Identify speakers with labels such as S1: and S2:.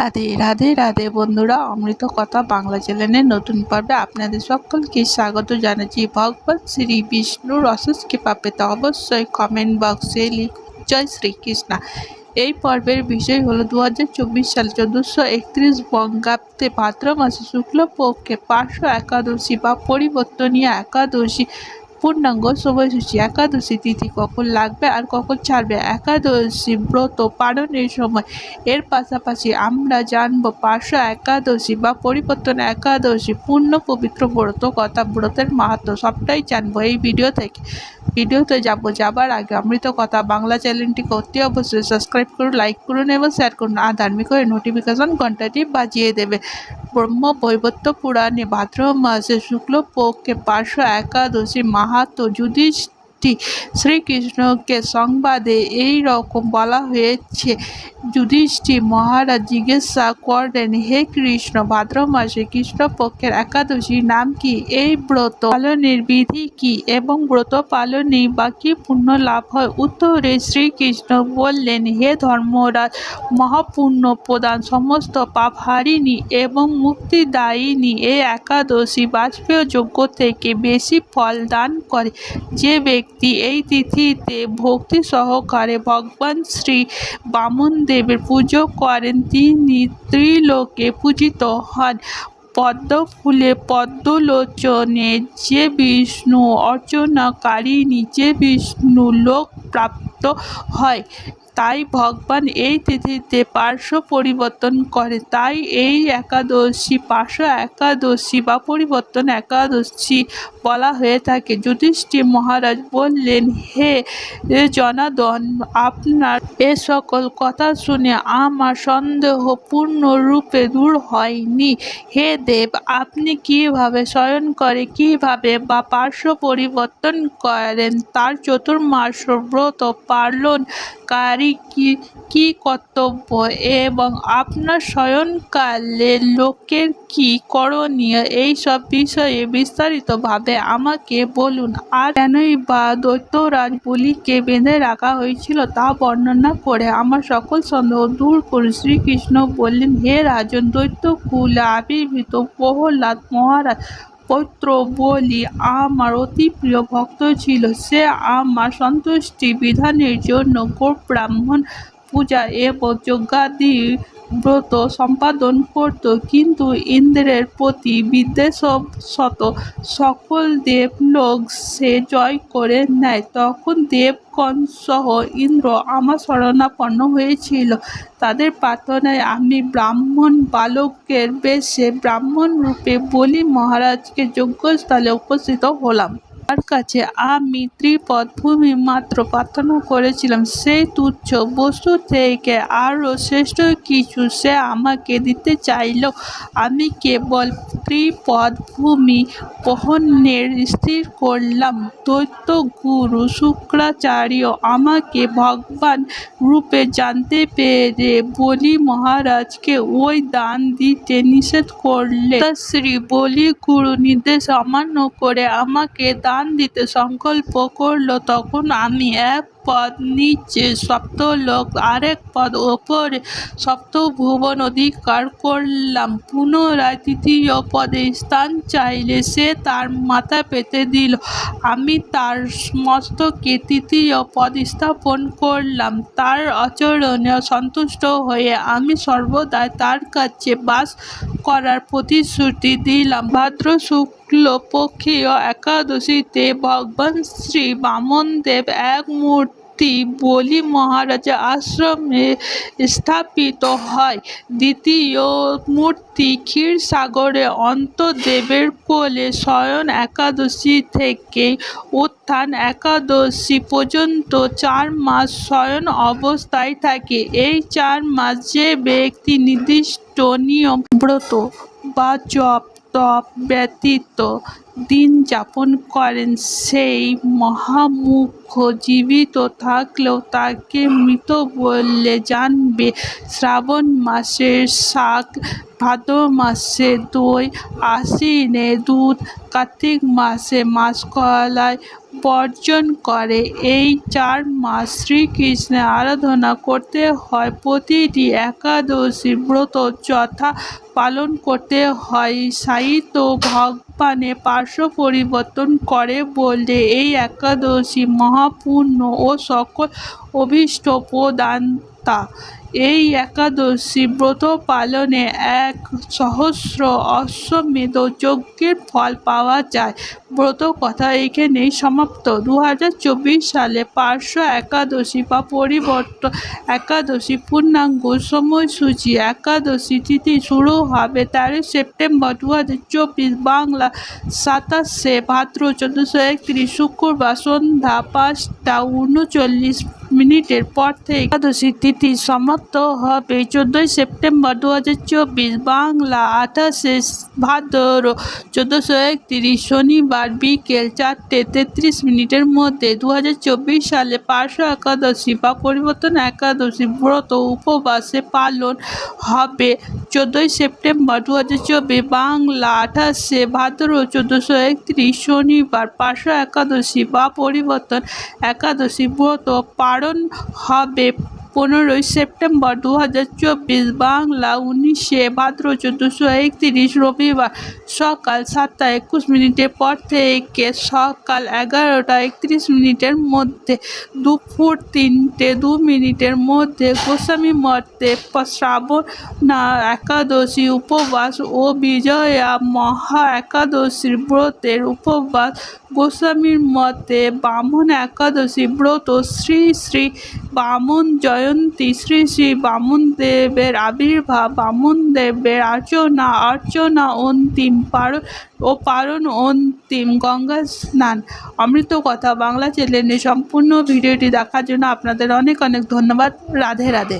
S1: রাধে রাধে রাধে বন্ধুরা, অমৃত কথা বাংলা চ্যানেলের নতুন পর্বে আপনাদের সকলকে স্বাগত জানাচ্ছি। ভগবান শ্রী বিষ্ণুর অশেষ কৃপা পেতে অবশ্যই কমেন্ট বক্সে লিখ জয় শ্রীকৃষ্ণ। এই পর্বের বিষয় হলো দু হাজার চব্বিশ সাল চোদ্দোশো একত্রিশ বঙ্গাব্দে ভাদ্র মাসে শুক্লপক্ষে পার্শ্ব একাদশী বা পরিবর্তনীয় একাদশী পূর্ণাঙ্গ সময়সূচি একাদশী তিথি কখন লাগবে আর কখন ছাড়বে? একাদশী ব্রত পালনের সময়। এর পাশাপাশি আমরা জানব পার্শ্ব একাদশী বা পরিবর্তন একাদশী, পূর্ণ পবিত্র ব্রত কথা, ব্রতের মাহাত্ম, সবটাই জানব এই ভিডিও থেকে। ভিডিওতে যাব যাবার আগে অমৃত কথা বাংলা চ্যানেলটিকে অতি অবশ্যই সাবস্ক্রাইব করুন লাইক করুন এবং শেয়ার করুন। আর ধার্মিক হয়ে নোটিফিকেশন ঘন্টাটি বাজিয়ে দেবে। ব্রহ্ম বৈবত্য পুরাণে ভাদ্র মাসে শুক্লপক্ষে পার্শ্ব একাদশী মাহাত্ম যুধিষ্ঠির শ্রীকৃষ্ণকে সংবাদে এই রকম বলা হয়েছে। যুধিষ্ঠির মহারাজ জিজ্ঞাসা করলেন, হে কৃষ্ণ, ভাদ্র মাসে কৃষ্ণপক্ষের একাদশী নাম কি? এই ব্রত পালনের বিধি কি এবং ব্রত পালনে বা কি পুণ্য লাভ হয়? উত্তরে শ্রীকৃষ্ণ বললেন, হে ধর্মরাজ, মহাপুণ্য প্রদান সমস্ত পাপ হারিনি এবং মুক্তিদায়িনী এই একাদশী বাজপেয় যোগ্য থেকে বেশি ফল দান করে। যে ব্যক্তি এই তিথিতে ভক্তি সহকারে ভগবান শ্রী বামন দেবের পুজো করেন। তিনি ত্রিলোকে পূজিত হন। পদ্ম ফুলে পদ্মলোচনে যে বিষ্ণু অর্চনাকারী যে বিষ্ণু লোক প্রাপ্ত হয়। তাই ভগবান এই তিথিতে পার্শ্ব পরিবর্তন করে। তাই এই একাদশী, পার্শ্ব একাদশী বা পরিবর্তন একাদশী বলা হয়ে থাকে। যুধিষ্ঠির মহারাজ বললেন, হে জনাদন আপনার এ সকল কথা শুনে আমার সন্দেহ পূর্ণরূপে দূর হয়নি। হে দেব, আপনি কীভাবে শয়ন করে, কীভাবে বা পার্শ্ব পরিবর্তন করেন? তার চতুর্মাস ব্রত পালনকারী কি কি কর্তব্য এবং আপনার শয়নকালে লোকের কি করণীয়? এই সব বিষয়ে বিস্তারিতভাবে আমাকে বলুন। আর কেনই বা দৈত্যরাজ বেঁধে রাখা হয়েছিল তা বর্ণনা করে আমার সকল সন্দেহ দূর করুন। শ্রীকৃষ্ণ বললেন, হে রাজন, দৈত্যকুলে আবির্ভূত প্রহ্লাদ মহারাজ পৌত্র বলি আমার অতি প্রিয় ভক্ত ছিল। সে আমার সন্তুষ্টি বিধানের জন্য গোপ ব্রাহ্মণ পূজা এবং যজ্ঞাদি ব্রত সম্পাদন করত, কিন্তু ইন্দ্রের প্রতি বিদ্বেষবশত সকল দেবলোক সে জয় করে নেয়। তখন দেবগণ সহ ইন্দ্র আমার শরণাপন্ন হয়েছিল। তাদের প্রার্থনায় আমি ব্রাহ্মণ বালকের বেশে ব্রাহ্মণ রূপে বলি মহারাজকে যজ্ঞস্থলে উপস্থিত হলাম। তার কাছে আমি ত্রিপদভূমি মাত্র প্রার্থনা করেছিলাম। সেই তুচ্ছ বস্তু থেকে আরও শ্রেষ্ঠ কিছু সে আমাকে দিতে চাইল। আমি কেবল ত্রিপদ ভূমি বহনের স্থির করলাম। দৈত্য গুরু শুক্রাচার্য আমাকে ভগবান রূপে জানতে পেরে বলি মহারাজকে ওই দান দিতে নিষেধ করলে। শ্রী বলি গুরু নির্দেশ অমান্য করে আমাকে দান দিতে সংকল্প করল। তখন আমি এক পদ নিচে সপ্তলোক, আরেক পদ ওপরে সপ্তভুবন অধিকার করলাম। পুনরায় তৃতীয় পদে স্থান চাইলে সে তার মাথা পেতে দিল। আমি তার মস্তকে তৃতীয় পদ স্থাপন করলাম। তার আচরণে সন্তুষ্ট হয়ে আমি সর্বদাই তার কাছে বাস করার প্রতিশ্রুতি দিলাম। ভাদ্র শুক্ল পক্ষীয় একাদশীতে ভগবান শ্রী বামনদেব এক মূর্তি বলি মহারাজা, আশ্রমে স্থাপিত হয়। দ্বিতীয় মূর্তি ক্ষীরসাগরে অন্তদেবের কোলে শয়ন একাদশী থেকে উত্থান একাদশী পর্যন্ত চার মাস শয়ন অবস্থায় থাকে। এই চার মাস যে ব্যক্তি নির্দিষ্ট নিয়ম, ব্রত বা জপ তপ ব্যতীত দিন যাপন করেন। সেই মহামুখ জীবিত থাকলেও তাকে মৃত বললে জানবে। শ্রাবণ মাসের শাক, ভাদ্র মাসে দই, আশ্বিনে দুধ, কার্তিক মাসে মাসকলাই বর্জন করে। এই চার মাস শ্রীকৃষ্ণের আরাধনা করতে হয়। প্রতিটি একাদশী ব্রত যথা পালন করতে হয়। সাহিত্য ভগবানে পার্শ্ব পরিবর্তন করে বলে এই একাদশী মহাপূর্ণ ও সকল অভীষ্ট প্রদান্তা এই একাদশী ব্রত পালনে এক সহস্র অশ্বমেধ যজ্ঞের ফল পাওয়া যায়। ব্রত কথা এখানেই সমাপ্ত। দু হাজার চব্বিশ সালে পার্শ্ব একাদশী বা পরিবর্তন একাদশী পূর্ণাঙ্গ সময়সূচি একাদশী তিথি শুরু হবে তেরোই সেপ্টেম্বর দু হাজার চব্বিশ বাংলা সাতাশে ভাদ্র চোদ্দোশো একত্রিশ শুক্রবার সন্ধ্যা পাঁচটা উনচল্লিশ মিনিটের পর থেকে একাদশী তিথি সমাপ্ত হবে। চোদ্দোই সেপ্টেম্বর দু চব্বিশ বাংলা আঠাশে ভাদ্র চোদ্দোশো একত্রিশ শনিবার বিকেল চারটে তেত্রিশ মিনিটের মধ্যে দু চব্বিশ সালে পার্শ্ব একাদশী বা পরিবর্তন একাদশী ব্রত উপবাসে পালন হবে। চোদ্দোই সেপ্টেম্বর দু হাজার চব্বিশ বাংলা আঠাশে ভাদ্র চোদ্দোশো একত্রিশ শনিবার পার্শ্ব একাদশী বা পরিবর্তন একাদশী ব্রত পালন হবে। পনেরোই সেপ্টেম্বর দু হাজার চব্বিশ বাংলা উনিশে ভাদ্র চোদ্দোশো একত্রিশ রবিবার সকাল সাতটা একুশ মিনিটের পর থেকে সকাল এগারোটা একত্রিশ মিনিটের মধ্যে দুপুর তিনটে দু মিনিটের মধ্যে গোস্বামী মতে শ্রাবণ একাদশী উপবাস ও বিজয়া মহা একাদশীর ব্রতের উপবাস গোস্বামীর মতে বামন একাদশী ব্রত শ্রী শ্রী বামন জয়ন্তী, শ্রী শ্রী বামনদেবের আবির্ভাব বামনদেবের আর্চনা অর্চনা অন্তিম পারণ ও পারণ অন্তিম গঙ্গা স্নান। অমৃত কথা বাংলা চ্যানেলে সম্পূর্ণ ভিডিওটি দেখার জন্য আপনাদের অনেক অনেক ধন্যবাদ। রাধে রাধে।